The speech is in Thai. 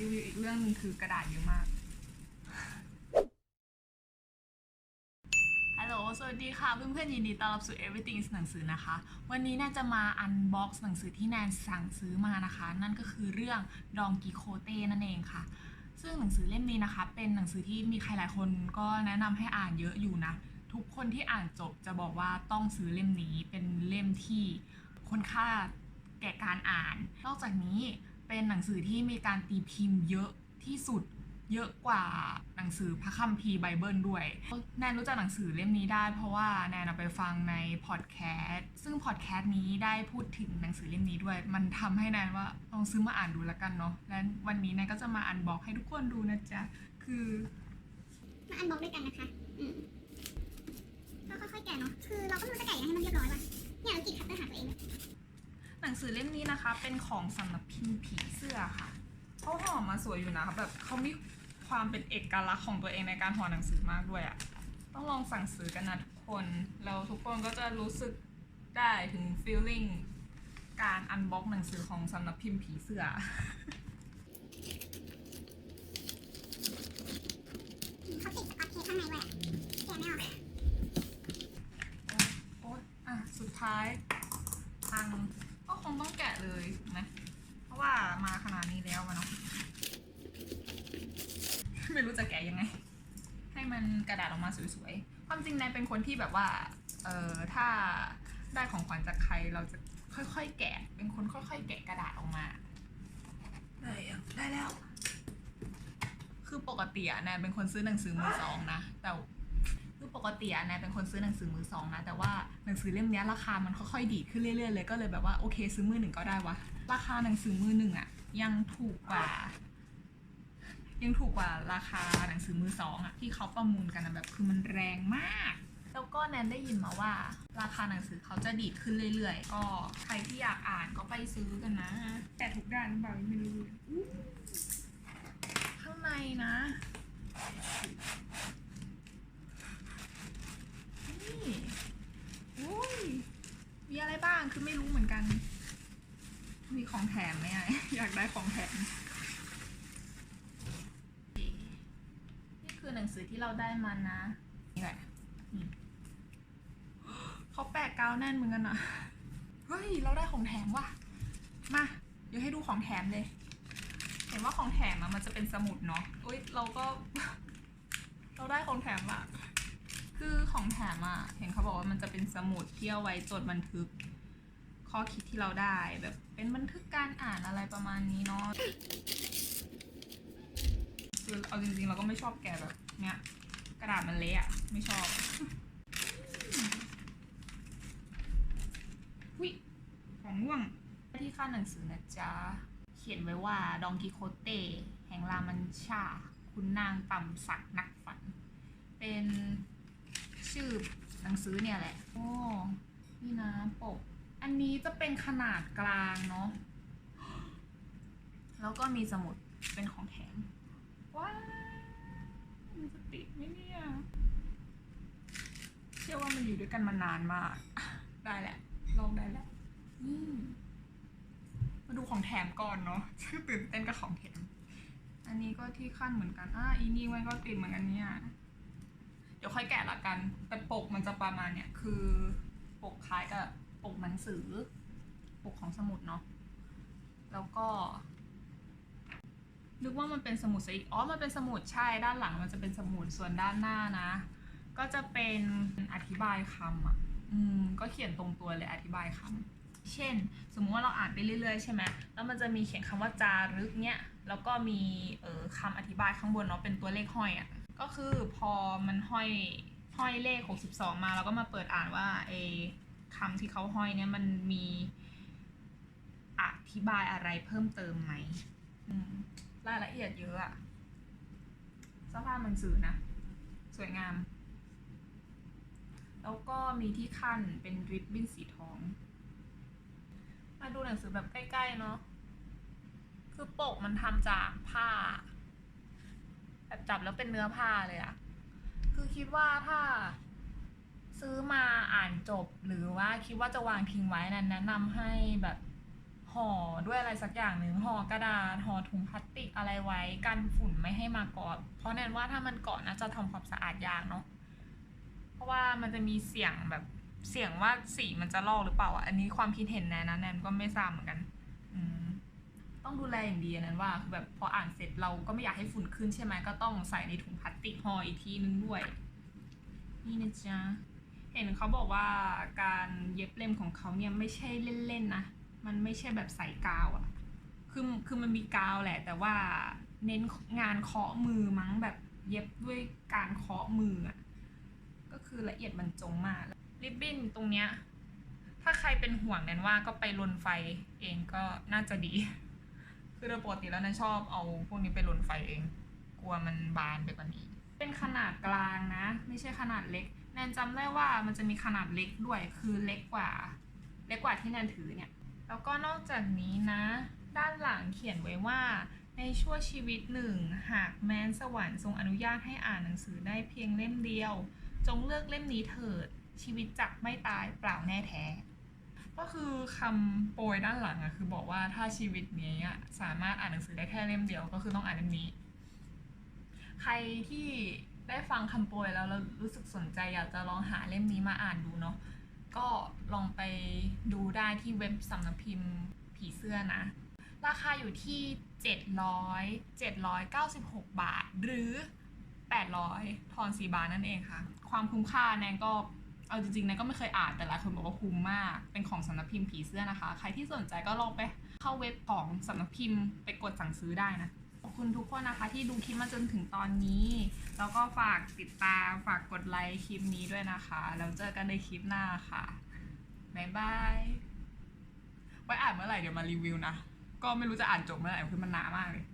รีวิวอีกเรื่องหนึงคือกระดาษเยอะมาก ฮัลโหล สวัสดีค่ะเพื่อนๆยินดีต้อนรับสู่ Everything is หนังสือนะคะ วันนี้แนนจะมาอันบ็อกซ์หนังสือที่แนนสั่งซื้อมานะคะ นั่นก็คือเรื่องดองกิโคเต้นั่นเองค่ะ ซึ่งหนังสือเล่มนี้นะคะ เป็นหนังสือที่มีใครหลายคนก็แนะนำให้อ่านเยอะอยู่นะ ทุกคนที่อ่านจบจะบอกว่าต้องซื้อเล่มนี้เป็นเล่มที่ค่อนค่าแก่การอ่าน นอกจากนี้ เป็นหนังสือที่มีการตีพิมพ์เยอะที่สุดเยอะกว่าหนังสือพระคัมภีร์ไบเบิลด้วย แนนรู้จักหนังสือเล่มนี้ได้ เพราะว่าแนนเอาไปฟังในพอดแคสต์ซึ่งพอดแคสต์นี้ได้พูดถึงหนังสือเล่มนี้ด้วย มันทำให้แนนว่าลองซื้อมาอ่านดูแล้วกันเนาะและวันนี้แนนก็จะมาอ่านบอกให้ทุกคนดูนะจ๊ะ คือมาอันบอกด้วยกันนะคะอืมก็ค่อยๆแกะเนาะคือเราก็ไม่รู้จะแกะยังไงให้มันเรียบร้อยว่ะเนี่ยเรากรีดคัตเตอร์หาตัวเองเลย หนังสือเล่มนี้นะคะ เป็นของสำนักพิมพ์ผีเสื้อค่ะเขาห่อมาสวยอยู่นะแบบเขามีความเป็นเอกลักษณ์ของตัวเองในการห่อหนังสือมากด้วยอะต้องลองสั่งซื้อกันนะทุกคนแล้วทุกคนก็จะรู้สึกได้ถึง feeling การอันบ็อกหนังสือของสำนักพิมพ์ผีเสื้อ เขาติดสกอตเทปข้างในไว้อะแกะไม่ออก โอ๊ยอะ สุดท้ายทางก็คงต้องแกะเลยถูกไหมเพราะว่ามาขนาดนี้แล้วอะเนาะ ไม่รู้จะแกะยังไง ให้มันกระดาษออกมาสวยๆ ความจริงแนนเป็นคนที่แบบว่า เออถ้าได้ของขวัญจากใครเราจะค่อยๆ แกะ เป็นคนค่อยๆ แกะกระดาษออกมา ได้ยังได้แล้ว คือปกติอะแนนเป็นคนซื้อหนังสือมือสองนะ แต่คือปกติอะแนนเป็นคนซื้อหนังสือมือสองนะ แต่ว่าหนังสือเล่มเนี้ยราคามันค่อยๆ ดีดขึ้นเรื่อยๆเลย ก็เลยแบบว่าโอเคซื้อมือหนึ่งก็ได้วะ ราคาหนังสือมือหนึ่งอะยังถูกกว่า ยังถูกกว่าราคาหนังสือมือสองอะที่เขาประมูลกันอะแบบคือมันแรงมาก แล้วก็แนนได้ยินมาว่า ราคาหนังสือเขาจะดีดขึ้นเรื่อยๆ ก็ใครที่อยากอ่านก็ไปซื้อกันนะ แต่ทุกด้านหรือเปล่าไม่รู้เลยอู้ข้างในนะนี่อุ้ยมีอะไรบ้างคือไม่รู้เหมือนกัน มีของแถมไหมอะ อยากได้ของแถม นี่คือหนัง สือที่เราได้มานะ นี่แหละนี่เขาแปะกาวแน่นเหมือนกันอะเฮ้ย เราได้ของแถมว่ะ มา เดี๋ยวให้ดูของแถมเลย เห็นว่าของแถมอะมันจะเป็นสมุดเนาะอุ้ยเราก็ เราได้ของแถมอะคือของแถมอะเห็นเขาบอกว่ามันจะเป็นสมุดที่เอาไว้จดบันทึก ข้อคิดที่เราได้แบบเป็นบันทึกการอ่านอะไรประมาณนี้เนาะคือเอาจริงๆเราก็ไม่ชอบแกะแบบ เนี้ยกระดาษมันเละอะไม่ชอบวิของง่วงที่ข้างหนังสือนะจ๊ะ เขียนไว้ว่าดองกิโคเต้แห่งรามันชา คุณนางต่ำสักนักฝัน เป็นชื่อหนังสือเนี่ยแหละ โอ้ นี่นะปก อันนี้จะเป็นขนาดกลางเนาะ แล้วก็มีสมุดเป็นของแถมว้าว มันจะติดไหมเนี่ยเชื่อว่ามันอยู่ด้วยกันมานานมาก ได้แหละ ลองได้แล้วนี่มาดูของแถมก่อนเนาะชื่อตื่นเต้นกับของแถม อันนี้ก็ที่ขั้นเหมือนกันอ่าอีนี่มันก็ติดเหมือนกันเนี่ย เดี๋ยวค่อยแกะละกัน แต่ปกมันจะประมาณเนี่ย คือปกคล้ายกับปกหนังสือ ปกของสมุดเนาะ แล้วก็ นึกว่ามันเป็นสมุดซะอีกอ๋อ มันเป็นสมุดใช่ ด้านหลังมันจะเป็นสมุด ส่วนด้านหน้านะ ก็จะเป็นอธิบายคำอะ อืม ก็เขียนตรงตัวเลยอธิบายคำ เช่น สมมุติว่าเราอ่านไปเรื่อยๆใช่ไหมแล้วมันจะมีเขียนคำว่าจารึกเนี้ย แล้วก็มีเอ่อคำอธิบายข้างบนเนาะ เป็นตัวเลขห้อยอะ ก็คือพอมันห้อยห้อยเลข 62 มาเราก็มาเปิดอ่านว่าไอ้คำที่เขาห้อยเนี่ยมันมีอธิบายอะไรเพิ่มเติมไหมอืม รายละเอียดเยอะอะสภาพหนังสือนะ สวยงาม แล้วก็มีที่ขั้นเป็นริบบิ้นสีทอง มาดูหนังสือแบบใกล้ๆเนาะคือปกมันทำจากผ้า แบบจับแล้วเป็นเนื้อผ้าเลยอะคือคิดว่าถ้าซื้อมาอ่านจบหรือว่าคิดว่าจะวางทิ้งไว้นั้นแนะนำให้แบบ ห่อด้วยอะไรสักอย่างหนึ่งห่อกระดาษห่อถุงพลาสติกอะไรไว้กันฝุ่นไม่ให้มาเกาะเพราะแนนว่าถ้ามันเกาะน่าจะทำความสะอาดยากเนาะเพราะว่ามันจะมีเสียงแบบเสียงว่าสีมันจะลอกหรือเปล่าอะอันนี้ความคิดเห็นแนนนะแนนก็ไม่ทราบเหมือนกันต้องดูแลอย่างดีอันนั้นว่าคือแบบพออ่านเสร็จเราก็ไม่อยากให้ฝุ่นขึ้นใช่ไหมก็ต้องใส่ในถุงพลาสติกห่ออีกทีนึงด้วย นี่นะจ๊ะเห็นเขาบอกว่าการเย็บเล่มของเขาเนี่ยไม่ใช่เล่นๆนะ มันไม่ใช่แบบใส่กาวอะคือคือมันมีกาวแหละ แต่ว่าเน้นงานเคาะมือมั้งแบบเย็บด้วยการเคาะมืออะก็คือละเอียดบรรจงมากริบบิ้นตรงเนี้ย ถ้าใครเป็นห่วงแนนว่าก็ไปลนไฟเองก็น่าจะดี คือโดยปกติแล้วแนนชอบเอาพวกนี้ไปลนไฟเอง กลัวมันบานไปกว่านี้ เป็นขนาดกลางนะ ไม่ใช่ขนาดเล็ก แนนจำได้ว่ามันจะมีขนาดเล็กด้วย คือเล็กกว่า เล็กกว่าที่แนนถือเนี่ย แล้วก็นอกจากนี้นะ ด้านหลังเขียนไว้ว่า ในชั่วชีวิตหนึ่ง หากแม้นสวรรค์ทรงอนุญาตให้อ่านหนังสือได้เพียงเล่มเดียว จงเลือกเล่มนี้เถิด ชีวิตจักไม่ตายเปล่าแน่แท้ ก็คือคำโปรยด้านหลังอะคือบอกว่าถ้าชีวิตนี้อะสามารถอ่านหนังสือได้แค่เล่มเดียวก็คือต้องอ่านเล่มนี้ ใครที่ได้ฟังคำโปรยแล้วแล้วรู้สึกสนใจอยากจะลองหาเล่มนี้มาอ่านดูเนาะ ก็ลองไปดูได้ที่เว็บสำนักพิมพ์ผีเสื้อนะ ราคาอยู่ที่ 700 796 บาท หรือ 800 ทอน4บาทนั่นเองค่ะ ความคุ้มค่าแนนก็เอาจริงๆแนนก็ไม่เคยอ่านแต่หลายคนบอกว่าคุ้มมาก เป็นของสำนักพิมพ์ผีเสื้อนะคะ ใครที่สนใจก็ลองไปเข้าเว็บของสำนักพิมพ์ไปกดสั่งซื้อได้นะขอบคุณทุกคนนะคะที่ดูคลิปมาจนถึงตอนนี้ แล้วก็ฝากติดตามฝากกดไลค์คลิปนี้ด้วยนะคะ แล้วเจอกันในคลิปหน้าค่ะ บ๊ายบาย ไว้อ่านเมื่อไหร่เดี๋ยวมารีวิวนะ ก็ไม่รู้จะอ่านจบเมื่อไหร่คือมันหนามากเลย